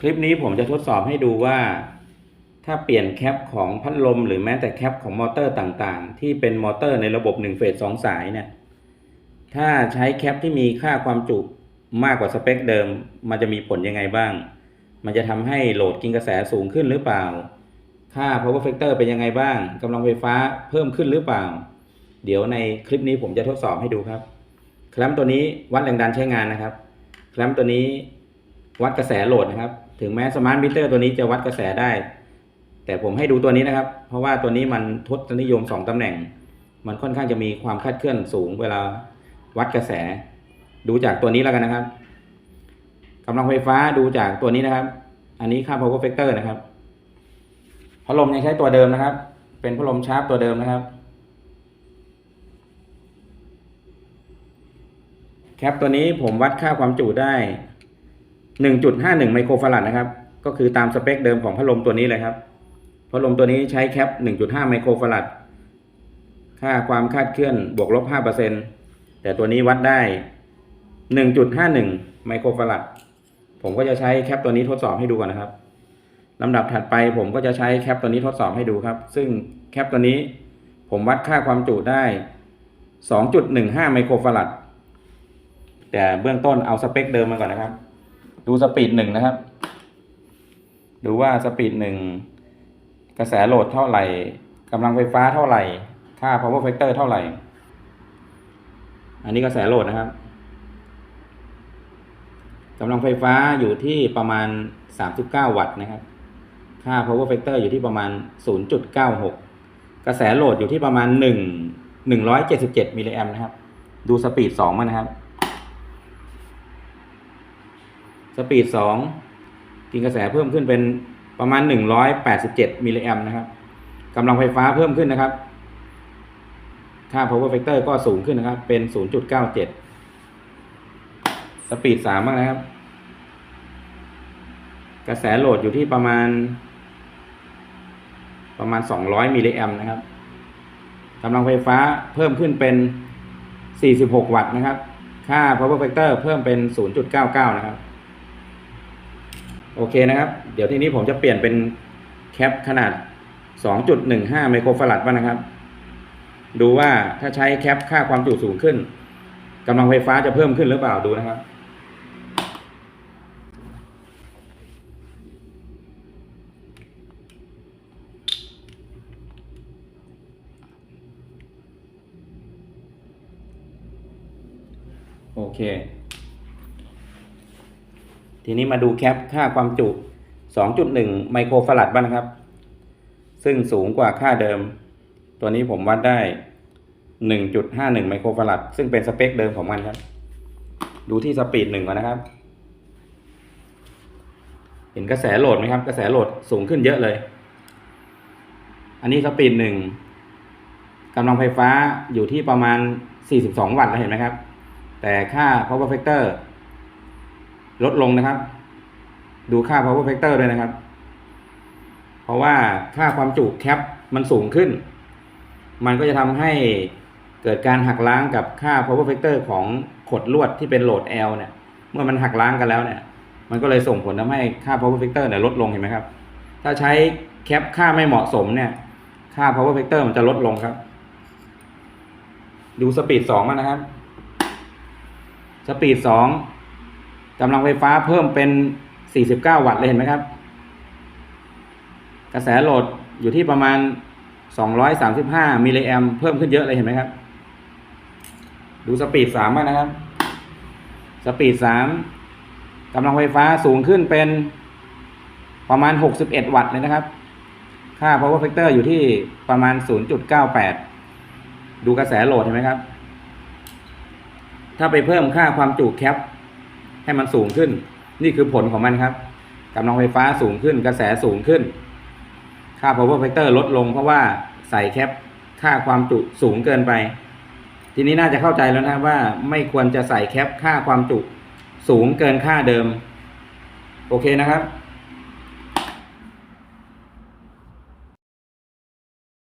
คลิปนี้ผมจะทดสอบให้ดูว่า ถ้าเปลี่ยนแคปของพัดลมหรือแม้แต่แคปของมอเตอร์ต่างๆ ที่เป็นมอเตอร์ในระบบ1เฟส2สายเนี่ยถ้าใช้แคปที่มีค่าความจุมากกว่าสเปคเดิม มันจะมีผลยังไงบ้าง มันจะทำให้โหลดกินกระแสสูงขึ้นหรือเปล่า ค่า power factor เป็นยังไงบ้างกำลังไฟฟ้าเพิ่มขึ้นหรือเปล่า เดี๋ยวในคลิปนี้ผมจะทดสอบให้ดูครับ แคลมตัวนี้วัดแรงดันใช้งานนะครับ แคลมตัวนี้วัดกระแสโหลดนะครับ ถึงแม้สมาร์ทมิเตอร์ตัวนี้จะวัดกระแสได้ แต่ผมให้ดูตัวนี้นะครับ เพราะว่าตัวนี้มันทศนิยม 2 ตำแหน่ง มันค่อนข้างจะมีความคาดเคลื่อนสูงเวลาวัดกระแส ดูจากตัวนี้แล้วกันนะครับกำลังไฟฟ้าดูจากตัวนี้นะครับ อันนี้ค่า power factor นะครับพัดลมยังใช้ตัวเดิมนะครับ เป็นพัดลมชาร์ปตัวเดิมนะครับ แคปตัวนี้ผมวัดค่าความจุได้ 1.51 ไมโครฟาราดนะครับ ก็คือตามสเปคเดิมของพัดลมตัวนี้เลยครับ พัดลมตัวนี้ใช้แคป 1.5 ไมโครฟาราดค่าความคาดเคลื่อนบวกลบ 5%แต่ตัวนี้วัดได้ 1.51 ไมโครฟาราดผมก็จะใช้แคปตัวนี้ทดสอบให้ดูก่อนนะครับลำดับถัดไปผมก็จะใช้แคปตัวนี้ทดสอบให้ดูครับ ซึ่งแคปตัวนี้ผมวัดค่าความจุได้ 2.15 ไมโครฟาราดแต่เบื้องต้นเอาสเปคเดิมมาก่อนนะครับ ดูสปีดหนึ่งนะครับ ดูว่าสปีดหนึ่งกระแสโหลดเท่าไหร่กำลังไฟฟ้าเท่าไหร่ ค่า power factor เท่าไหร่ อันนี้กระแสโหลดนะครับกำลังไฟฟ้าอยู่ที่ประมาณ 39 วัตต์นะครับ ค่า power factor อยู่ที่ประมาณ 0.96 กระแสโหลดอยู่ที่ประมาณ 1 177มิลลิแอมนะครับ ดูสปีด2มันนะครับ สปีด 2 กินกระแสเพิ่มขึ้นเป็นประมาณ 187 มิลลิแอมนะครับกำลังไฟฟ้าเพิ่มขึ้นนะครับ ค่า power factor ก็สูงขึ้นนะครับ เป็น 0.97 สปีด3บ้างนะครับ กระแสโหลดอยู่ที่ประมาณ ประมาณ 200 มิลลิแอมนะครับกำลังไฟฟ้าเพิ่มขึ้นเป็น 46 วัตต์นะครับ ค่า power factor เพิ่มเป็น 0.99 นะครับ โอเคนะครับ เดี๋ยวทีนี้ผมจะเปลี่ยนเป็นแคปขนาด 2.15 ไมโครฟาราดบ้างนะครับ ดูว่าถ้าใช้แคปค่าความจุสูงขึ้นกำลังไฟฟ้าจะเพิ่มขึ้นหรือเปล่าดูนะครับโอเค ทีนี้มาดูแคปค่าความจุ 2.1 ไมโครฟาราดบ้างนะครับ ซึ่งสูงกว่าค่าเดิม ตัวนี้ผมวัดได้ 1.51 ไมโครฟาราดซึ่งเป็นสเปคเดิมของมันครับ ดูที่สปีดหนึ่งก่อนนะครับ เห็นกระแสโหลดไหมครับ กระแสโหลดสูงขึ้นเยอะเลย อันนี้สปีดหนึ่งกำลังไฟฟ้าอยู่ที่ประมาณ 42 วัตต์แล้วเห็นไหมครับ แต่ค่า power factor ลดลงนะครับ ดูค่า power factor ด้วยนะครับ เพราะว่าค่าความจุแคปมันสูงขึ้น มันก็จะทำให้เกิดการหักล้างกับค่า power factor ของขดลวดที่เป็นโหลด L เนี่ย เมื่อมันหักล้างกันแล้วเนี่ย มันก็เลยส่งผลทำให้ค่า power factor เนี่ยลดลงเห็นไหมครับ ถ้าใช้แคปค่าไม่เหมาะสมเนี่ย ค่า power factor มันจะลดลงครับ ดูสปีดสองมานะครับ สปีดสอง กำลังไฟฟ้าเพิ่มเป็น 49 วัตต์เลยเห็นไหมครับ กระแสโหลดอยู่ที่ประมาณ 235 มิลลิแอมเพิ่มขึ้นเยอะเลยเห็นไหมครับ ดูสปีดสามานะครับ สปีดสามกำลังไฟฟ้าสูงขึ้นเป็นประมาณ 61 วัตต์เลยนะครับ ค่า power factor อยู่ที่ประมาณ 0.98 ดูกระแสโหลดเห็นไหมครับ ถ้าไปเพิ่มค่าความจุแคป ให้มันสูงขึ้น นี่คือผลของมันครับกำลังไฟฟ้าสูงขึ้น กระแสสูงขึ้น ค่า power factor ลดลงเพราะว่าใส่แคปค่าความจุสูงเกินไป ทีนี้น่าจะเข้าใจแล้วนะครับว่าไม่ควรจะใส่แคปค่าความจุสูงเกินค่าเดิม โอเคนะครับ